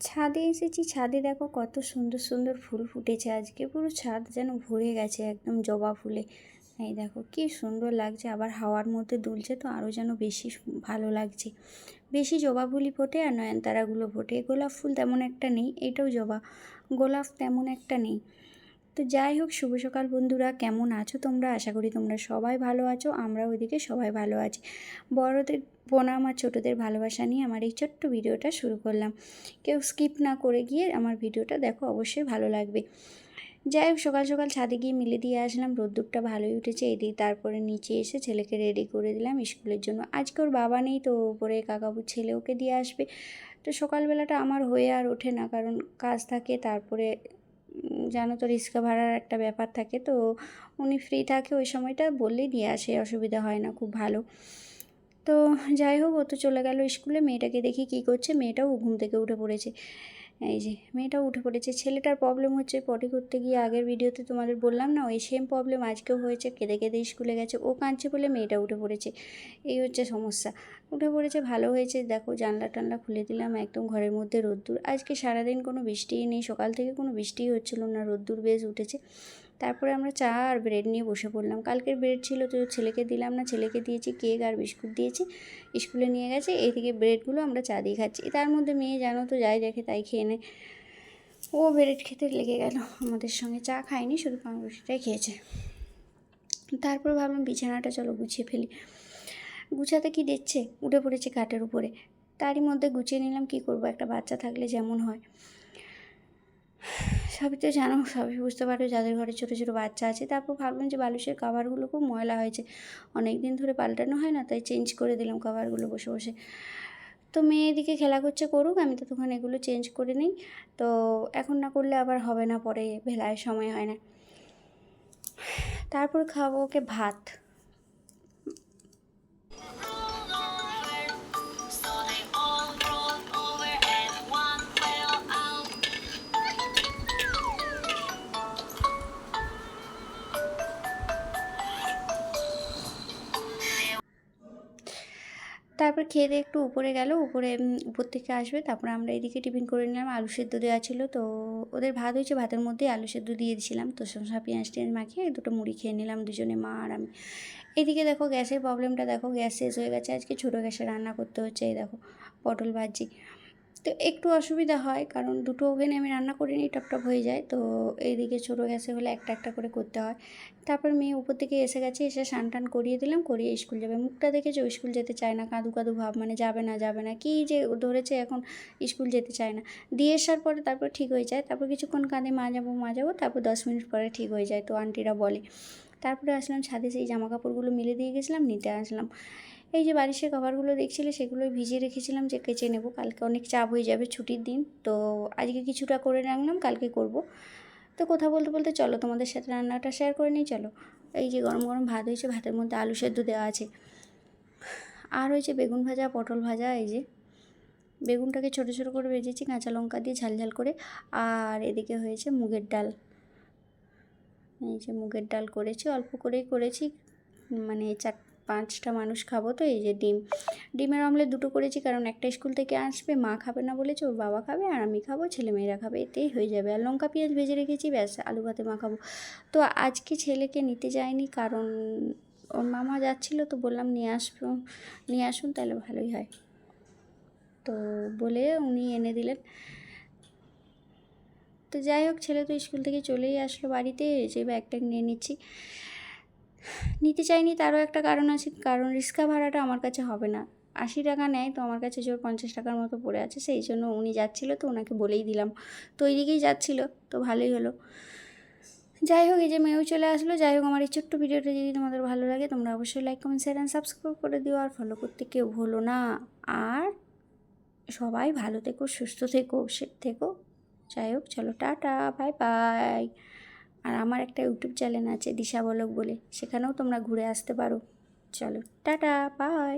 ছাদে এসেছি, ছাদে দেখো কত সুন্দর সুন্দর ফুল ফুটেছে আজকে। পুরো ছাদ যেন ভরে গেছে একদম জবা ফুলে। এই দেখো কি সুন্দর লাগছে, আবার হাওয়ার মধ্যে দুলছে তো আরও যেন বেশি ভালো লাগছে। বেশি জবা ফুলই ফোটে আর নয়নতারাগুলো ফোটে। গোলাপ ফুল তেমন একটা নেই, এটাও জবা। গোলাপ তেমন একটা নেই। তো যাই হোক, শুভ সকাল বন্ধুরা। কেমন আছো তোমরা? আশা করি তোমরা সবাই ভালো আছো আমরা ওইদিকে সবাই ভালো আছি। বড়দের প্রণাম আর ছোটোদের ভালোবাসা নিয়ে আমার এই ছোট্ট ভিডিওটা শুরু করলাম। কেউ স্কিপ না করে গিয়ে আমার ভিডিওটা দেখো, অবশ্যই ভালো লাগবে। যাই হোক, সকাল সকাল ছাদে গিয়ে মিলে দিয়ে আসলাম, রোদ্দুরটা ভালোই উঠেছে, এদিকে তারপরে নিচে এসে ছেলেকে রেডি করে দিলাম স্কুলের জন্য। আজকে ওর বাবা নেই তো, ওপরে কাকাবুর ছেলে ওকে দিয়ে আসবে। তো সকালবেলাটা আমার হয়ে আর ওঠে না, কারণ কাজ থাকে, তারপরে জানো তো রিক্সা ভাড়ার একটা ব্যাপার থাকে, তো উনি ফ্রি থাকে ওই সময়টা বললেই দিয়ে আসে, অসুবিধা হয় না, খুব ভালো। তো যাই হোক, ও তো চলে গেল স্কুলে মেয়েটাকে দেখি কি করছে, মেয়েটাও ঘুম থেকে উঠে পড়েছে। এই যে, মেয়েটাও উঠে পড়েছে। ছেলেটার প্রবলেম হচ্ছে পটি করতে গিয়ে আগের ভিডিওতে তোমাদের বললাম না, ওই সেম প্রবলেম আজকেও হয়েছে, কেঁদে কেঁদে স্কুলে গেছে। ও কাঁদছে বলে মেয়েটা উঠে পড়েছে। এই হচ্ছে সমস্যা। উঠে পড়েছে, ভালো হয়েছে। দেখো, জানলা টানলা খুলে দিলাম, একদম ঘরের মধ্যে রোদ্দুর। আজকে সারাদিন কোনো বৃষ্টিই নেই, সকাল থেকে কোনো বৃষ্টিই হচ্ছিল না, রোদ্দুর বেশ উঠেছে। তারপরে আমরা চা আর ব্রেড নিয়ে বসে পড়লাম। কালকের ব্রেড ছিল তো ছেলেকে দিলাম না, ছেলেকে দিয়েছি, কেক আর বিস্কুট দিয়েছি। স্কুলে নিয়ে গেছে, এইদিকে ব্রেডগুলো আমরা চা দিয়ে খাচ্ছি। তার মধ্যে মেয়ে জানো তো, যাই দেখে তাই খেয়ে নেয়। ও ব্রেড খেতে লেগে গেল, আমাদের সঙ্গে চা খায়নি, শুধু পাউরুটিটাই খেয়েছে। তারপর ভাবলাম বিছানাটা চলো গুছিয়ে ফেলি। গুছাতে কি দেখছে উঠে পড়েছে কাঠের উপরে। তারই মধ্যে গুছিয়ে নিলাম, কি করব? একটা বাচ্চা থাকলে যেমন হয়। সবই তো জানো, সবই বুঝতে পারো যাদের ঘরে ছোটো ছোটো বাচ্চা আছে, তারপর ভাবলাম যে বালুশের কাভারগুলো খুব ময়লা হয়েছে। অনেক দিন ধরে পাল্টানো হয় না, তাই চেঞ্জ করে দিলাম কাভারগুলো বসে বসে। তো মেয়ে এদিকে খেলা করছে করুক, আমি তো তখন এগুলো চেঞ্জ করে নিই। তো এখন না করলে আবার হবে না, পরে ভেলায় সময় হয় না। তারপর খাব ওকে ভাত। তারপর খেয়ে দিয়ে একটু উপরে গেল, উপরে উপর থেকে আসবে। তারপর আমরা এদিকে টিফিন করে নিলাম, আলু সেদ্ধ দেওয়া ছিল। তো ওদের ভাত হয়েছে, ভাতের মধ্যে আলু সেদ্ধ দিয়ে দিয়েছিলাম। তো শসা পেঁয়াজ টেঁয়াজ মাখিয়ে দুটো মুড়ি খেয়ে নিলাম দুজনে, মা আর আমি। এদিকে দেখো গ্যাসের প্রবলেমটা দেখো গ্যাস শেষ হয়ে গেছে। আজকে ছোটো গ্যাসে রান্না করতে হচ্ছে, এই দেখো, পটল ভাজি। তো একটু অসুবিধা হয়, কারণ দুটো ওভেনে আমি রান্না করে নিই টপটপ হয়ে যায়। তো এইদিকে ছোটো গ্যাসে হলে একটা একটা করে করতে হয়। তারপর মেয়ে উপর থেকে এসে গেছে, এসে স্নান টান করিয়ে দিলাম, করিয়ে স্কুল যাবে। মুখটা দেখেছে? স্কুল যেতে চায় না, কাঁদু কাঁদু ভাব মানে যাবে না যাবে না। কী যে ধরেছে এখন স্কুল যেতে চায় না। দিয়ে আসার পরে তারপর ঠিক হয়ে যায়। তারপর কিছুক্ষণ কাঁদে, মা যাব মা যাব। তারপর দশ মিনিট পরে ঠিক হয়ে যায়, তো আন্টিরা বলে। তারপরে আসলাম ছাদে, সেই জামা কাপড়গুলো মিলে দিয়ে গেছিলাম, নিতে আসলাম। এই যে বারিশের কভারগুলো দেখছিলে সেগুলো ভিজিয়ে রেখেছিলাম যে কেচে নেব। কালকে অনেক চাপ হয়ে যাবে ছুটির দিন, তো আজকে কিছুটা করে রাখলাম, কালকে করব। তো কথা বলতে বলতে চলো, তোমাদের সাথে রান্নাটা শেয়ার করে নিই, চলো। এই যে গরম গরম ভাত হয়েছে, ভাতের মধ্যে আলু সেদ্ধ দেওয়া আছে। আর হয়েছে বেগুন ভাজা, পটল ভাজা, এই যে বেগুনটাকে ছোটো ছোটো করে ভেজেছি, কাঁচা লঙ্কা দিয়ে ঝাল ঝাল করে। আর এদিকে হয়েছে মুগের ডাল। এই যে মুগের ডাল করেছি, অল্প করেই করেছি মানে চার পাঁচটা মানুষ খাব তো, এই যে ডিম। ডিমের অমলেট দুটো করেছি, কারণ একটা স্কুল থেকে আসবে, মা খাবে না বলেছে, ওর বাবা খাবে, আর আমি খাব, ছেলেমেয়েরা খাবে, এতেই হয়ে যাবে। আর লঙ্কা পেঁয়াজ ভেজে রেখেছি, ব্যাস, আলু ভাতে মাখাবো তো আজকে ছেলেকে নিতে যায়নি কারণ ওর মামা যাচ্ছিল, তো বললাম নিয়ে আসব, নিয়ে আসুন, তাহলে ভালোই হয়। তো বলে উনি এনে দিলেন। তো যাই হোক, ছেলে তো স্কুল থেকে চলেই আসলো বাড়িতে, যে ব্যাগটা নিয়ে নিচ্ছি। নিতে চাইনি তারও একটা কারণ আছে, কারণ রিক্সা ভাড়াটা আমার কাছে হবে না। আশি টাকা নেয় তো আমার কাছে জোর পঞ্চাশ টাকার মতো পড়ে আছে, সেই জন্য উনি যাচ্ছিল তো ওনাকে বলেই দিলাম। তো ওই দিকেই যাচ্ছিল, তো ভালোই হলো। যাই হোক, এই যে মেয়েও চলে আসলো, যাই হোক, আমার এই ছোট্ট ভিডিওটা যদি তোমাদের ভালো লাগে, তোমরা অবশ্যই like comment share and subscribe করে দিও, আর ফলো করতে কেউ ভুলো না। আর সবাই ভালো থেকো, সুস্থ থেকো, সে, থেকো। যাই হোক, চলো, টাটা বাই বাই আর আমার একটা ইউটিউব চ্যানেল আছে দিশা বলক বলে, সেখানেও তোমরা ঘুরে আসতে পারো। চলো, টাটা বাই